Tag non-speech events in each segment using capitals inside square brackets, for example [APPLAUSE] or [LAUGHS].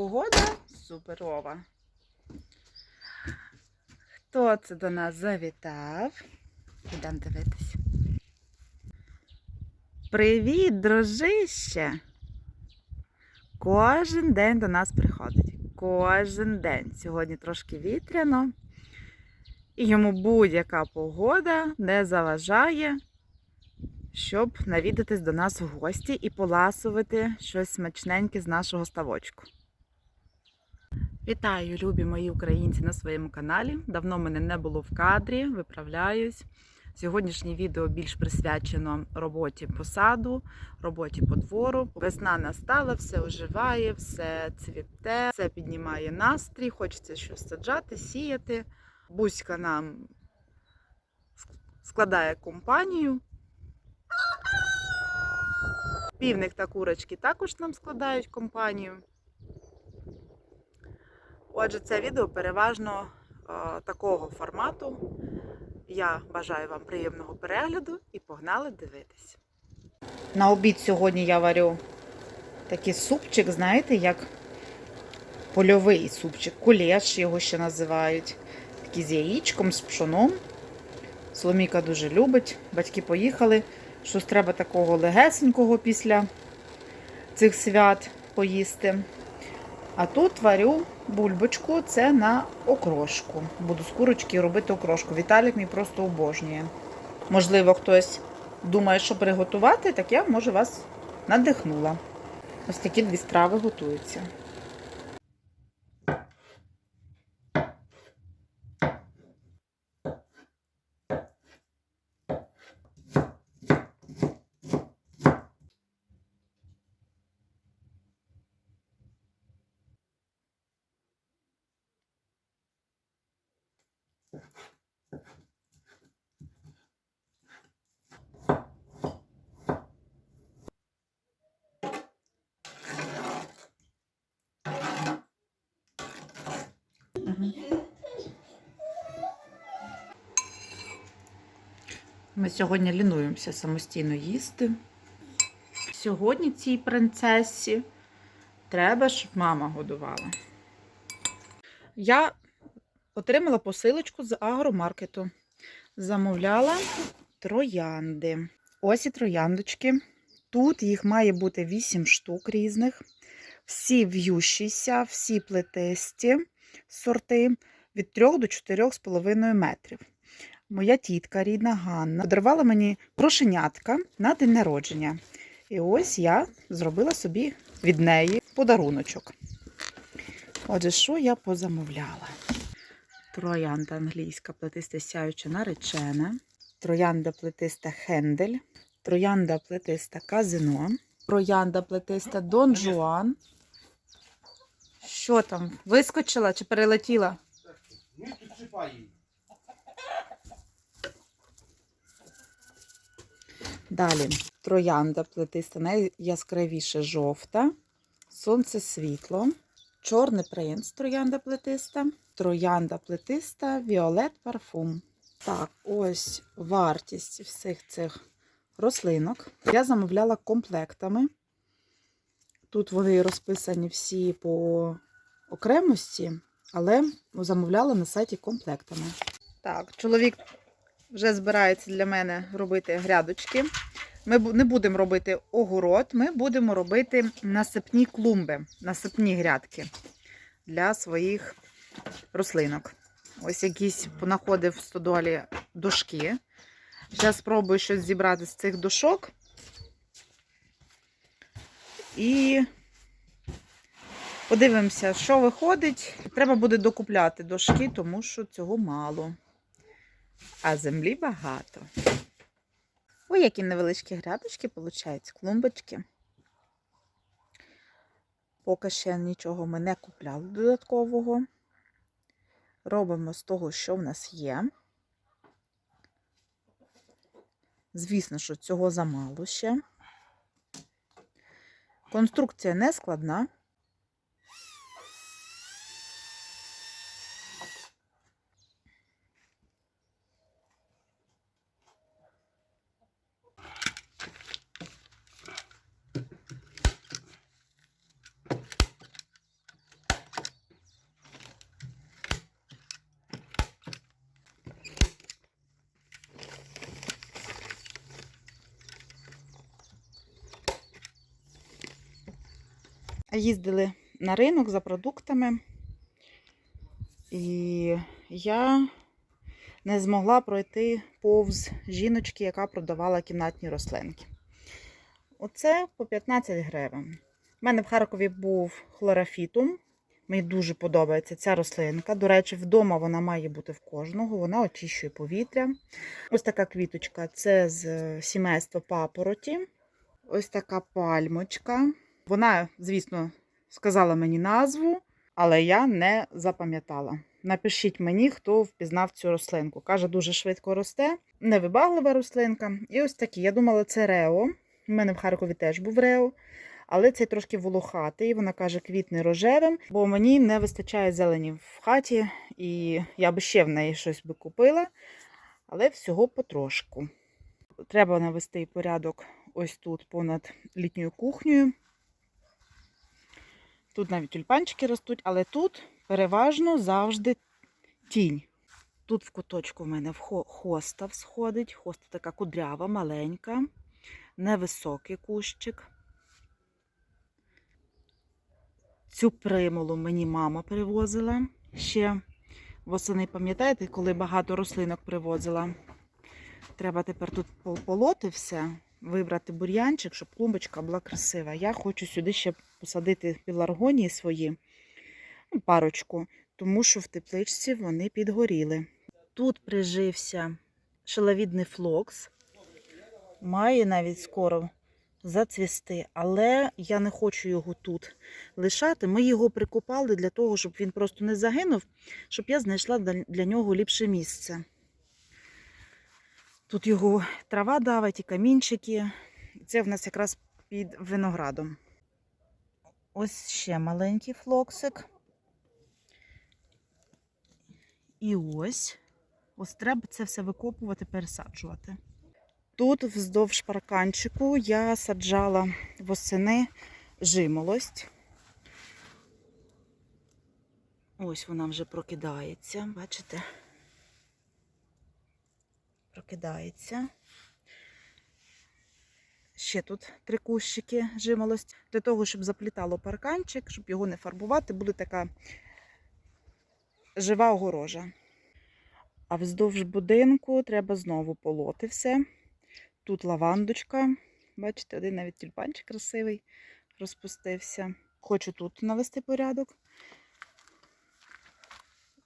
погода суперова. Хто це до нас завітав? Ідемо дивитись. Привіт, дружище! Кожен день до нас приходить. Кожен день. Сьогодні трошки вітряно. І йому будь-яка погода не заважає, щоб навідатись до нас в гості і поласувати щось смачненьке з нашого ставочку. Вітаю, любі мої українці на своєму каналі. Давно мене не було в кадрі, виправляюсь. Сьогоднішнє відео більш присвячено роботі по саду, роботі по двору. Весна настала, все оживає, все цвіте, все піднімає настрій, хочеться щось саджати, сіяти. Буська нам складає компанію. Півник та курочки також нам складають компанію. Отже, це відео переважно е, такого формату. Я бажаю вам приємного перегляду і погнали дивитись. На обід сьогодні я варю такий супчик, знаєте, як польовий супчик, кулеш його ще називають. Такий з яєчком, з пшоном. Соломійка дуже любить. Батьки поїхали. Щось треба такого легесенького після цих свят поїсти. А тут варю бульбочку, це на окрошку. Буду з курочки робити окрошку. Віталік мій просто обожнює. Можливо, хтось думає, що приготувати, так я, може, вас надихнула. Ось такі дві страви готуються. Ми сьогодні лінуємося самостійно їсти. Сьогодні цій принцесі треба, щоб мама годувала. Я отримала посилочку з агромаркету. Замовляла троянди. Ось і трояндочки. Тут їх має бути 8 штук різних. Всі в'ющіся, всі плетисті сорти від 3 до 4,5 метрів. Моя тітка рідна Ганна подарувала мені прошенятка на день народження. І ось я зробила собі від неї подаруночок. Отже, що я позамовляла? Троянда англійська плетиста сяюча наречена, троянда плетиста хендель, троянда плетиста казино, троянда плетиста Дон Жуан. Що там? Вискочила чи перелетіла? Ні, тут чіпай Далі троянда плетиста, найяскравіше жовта, сонце світло, чорний принц троянда плетиста, троянда плетиста, Віолет парфум. Так, ось вартість всіх цих рослинок. Я замовляла комплектами. Тут вони розписані всі по окремості, але замовляла на сайті комплектами. Так, чоловік вже збирається для мене робити грядочки. Ми не будемо робити огород, ми будемо робити насипні клумби, насипні грядки для своїх рослинок. Ось якісь понаходив в стодолі дошки. Зараз спробую щось зібрати з цих дошок. І подивимося, що виходить. Треба буде докупляти дошки, тому що цього мало а землі багато. Ой, які невеличкі грядочки, виходять, клумбочки. Поки ще нічого ми не купляли додаткового. Робимо з того, що в нас є. Звісно, що цього замало ще. Конструкція не складна. Їздили на ринок за продуктами, і я не змогла пройти повз жіночки, яка продавала кімнатні рослинки. Оце по 15 гривень. У мене в Харкові був хлорофітум. Мені дуже подобається ця рослинка. До речі, вдома вона має бути в кожного, вона очищує повітря. Ось така квіточка це з сімейства папороті. Ось така пальмочка. Вона, звісно, сказала мені назву, але я не запам'ятала. Напишіть мені, хто впізнав цю рослинку. Каже, дуже швидко росте, невибаглива рослинка. І ось такі. Я думала, це Рео. У мене в Харкові теж був Рео. Але цей трошки волохатий. Вона каже, квітне рожевим, бо мені не вистачає зелені в хаті, і я би ще в неї щось би купила, але всього потрошку. Треба навести порядок ось тут понад літньою кухнею. Тут навіть тюльпанчики ростуть, але тут переважно завжди тінь. Тут в куточку в мене хоста всходить. Хоста така кудрява, маленька, невисокий кущик. Цю примулу мені мама привозила ще восени, пам'ятаєте, коли багато рослинок привозила. Треба тепер тут полоти все, вибрати бур'янчик, щоб клумбочка була красива. Я хочу сюди ще посадити піларгонії свої, ну, парочку, тому що в тепличці вони підгоріли. Тут прижився шаловідний флокс. Має навіть скоро зацвісти, але я не хочу його тут лишати. Ми його прикопали для того, щоб він просто не загинув, щоб я знайшла для нього ліпше місце. Тут його трава давить і камінчики. Це в нас якраз під виноградом. Ось ще маленький флоксик. І ось. Ось треба це все викопувати, пересаджувати. Тут вздовж парканчику я саджала восени жимолость. Ось вона вже прокидається, бачите? Прокидається. Ще тут три кущики жимолость. Для того, щоб заплітало парканчик, щоб його не фарбувати, буде така жива огорожа. А вздовж будинку треба знову полоти все. Тут лавандочка. Бачите, один навіть тюльпанчик красивий розпустився. Хочу тут навести порядок.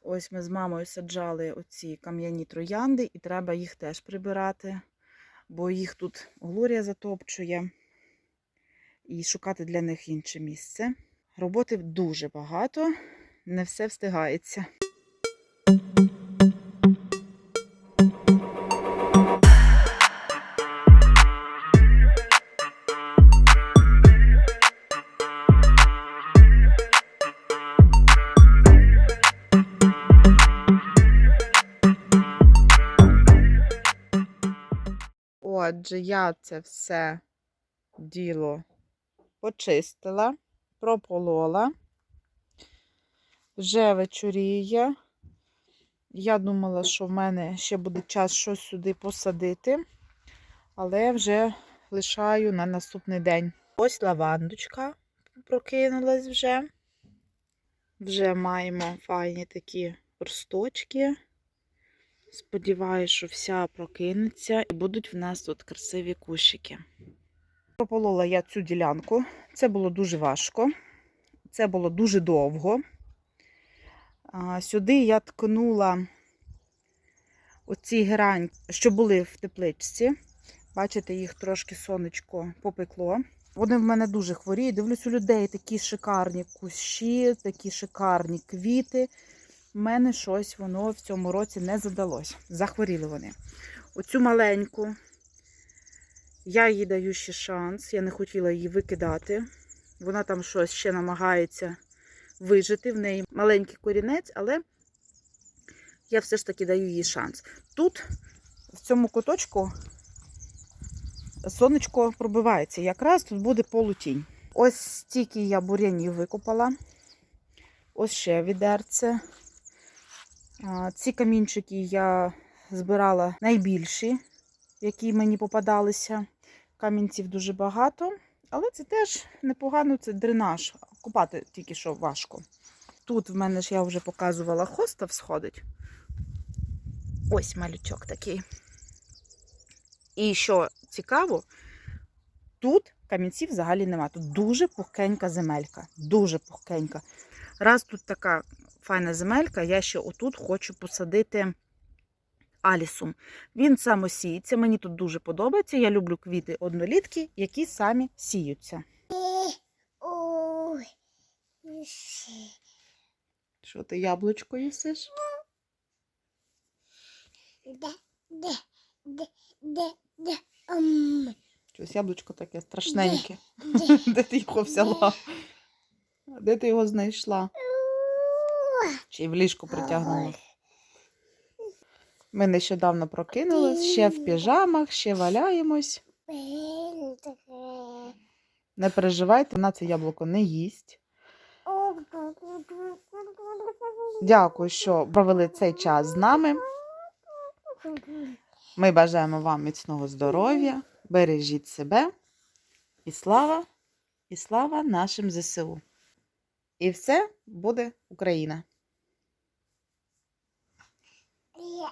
Ось ми з мамою саджали оці кам'яні троянди, і треба їх теж прибирати, бо їх тут глорія затопчує. І шукати для них інше місце. Роботи дуже багато, не все встигається. Отже, я це все діло почистила, прополола. Вже вечоріє. Я думала, що в мене ще буде час щось сюди посадити, але вже лишаю на наступний день. Ось лавандочка прокинулась вже. Вже маємо файні такі росточки. Сподіваюсь, що вся прокинеться і будуть в нас тут красиві кущики. Прополола я цю ділянку. Це було дуже важко. Це було дуже довго. Сюди я ткнула оці герань, що були в тепличці. Бачите, їх трошки сонечко попекло. Вони в мене дуже хворі. Дивлюсь, у людей такі шикарні кущі, такі шикарні квіти. У мене щось воно в цьому році не задалось. Захворіли вони. Оцю маленьку. Я їй даю ще шанс. Я не хотіла її викидати. Вона там щось ще намагається вижити. В неї маленький корінець, але я все ж таки даю їй шанс. Тут, в цьому куточку, сонечко пробивається. Якраз тут буде полутінь. Ось стільки я бур'янів викопала. Ось ще відерце. Ці камінчики я збирала найбільші, які мені попадалися. Камінців дуже багато, але це теж непогано, це дренаж. купати тільки що важко. Тут в мене ж я вже показувала хостав сходить. Ось малючок такий. І що цікаво, тут камінців взагалі нема. Тут дуже пухкенька земелька. Дуже пухкенька. Раз тут така файна земелька, я ще отут хочу посадити алісум. Він самосіється, мені тут дуже подобається. Я люблю квіти однолітки, які самі сіються. Що ти яблучко їсиш? Щось яблучко таке страшненьке. де. Де [LAUGHS] ти його взяла? Де ти його знайшла? Чи в ліжку притягнула? Ми нещодавно прокинулись, ще в піжамах, ще валяємось. Не переживайте, вона це яблуко не їсть. Дякую, що провели цей час з нами. Ми бажаємо вам міцного здоров'я, бережіть себе і слава, і слава нашим ЗСУ. І все буде Україна. Yeah.